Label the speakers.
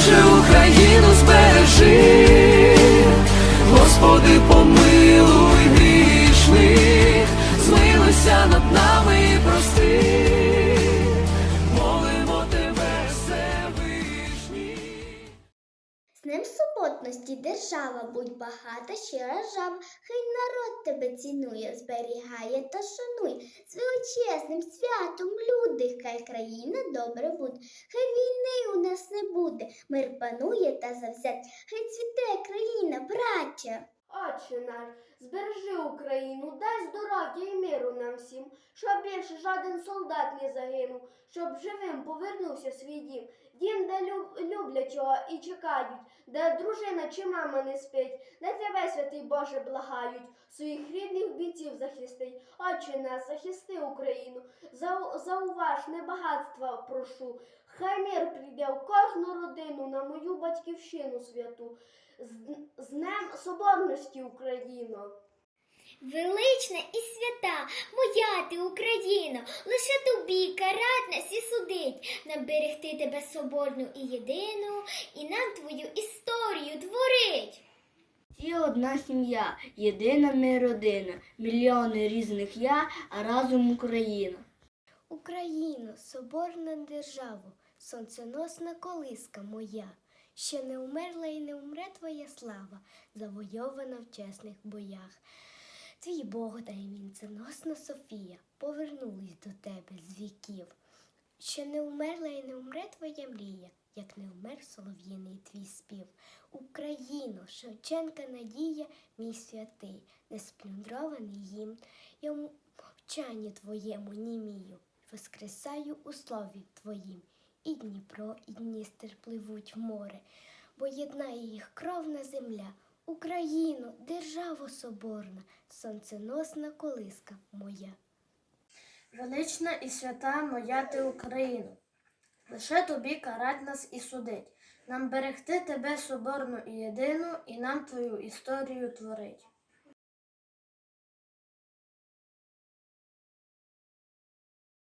Speaker 1: Боже, Україну збережи, Господи, помилуй грішних, змилуйся над нами і прости, молимо тебе, Всевишній.
Speaker 2: З ним суботності держава, будь багата, щира жава, хай народ тебе цінує, зберігає та шанує. З величезним святом люди, хай країна добре буде, хай війни нас не буде, мир панує та завзять, хай цвіте країна, браття.
Speaker 3: Отче наш, збережи Україну, дай здоров'я і миру нам всім, щоб більше жоден солдат не загинув, щоб живим повернувся свій дім, дім, де люб- люблять його і чекають, де дружина чи мама не спить, де тебе, святий Боже, благають, своїх рідних бійців захисти. Отче нас, захисти Україну, Зау- зауваж небагатства прошу. Хай мир прийде в кожну родину на мою батьківщину святу. З, Днем Соборності Україно!
Speaker 2: Велична і свята, моя ти Україно, лише тобі карать нас і судить, нам берегти тебе соборну і єдину, і нам твою історію творить.
Speaker 4: Ті одна сім'я, єдина ми родина, мільйони різних я, а разом Україна.
Speaker 2: Україно, соборна державо, сонценосна колиска моя, ще не умерла і не умре твоя слава, завойована в чесних боях. Твій Бог дай вінценосна Софія, повернулись до тебе з віків. Ще не умерла і не умре твоя мрія, як не умер солов'їний твій спів. Україно, Шевченка надія, мій святий, не сплюндрований їм. Я в мовчанні твоєму німію, воскресаю у слові твоїм. І Дніпро, і Дністер пливуть в море, бо єднає їх кровна земля. Україно, державо соборна, сонценосна колиска моя.
Speaker 4: Велична і свята моя ти Україна. Лише тобі карать нас і судить. Нам берегти тебе соборну і єдину, і нам твою історію творить.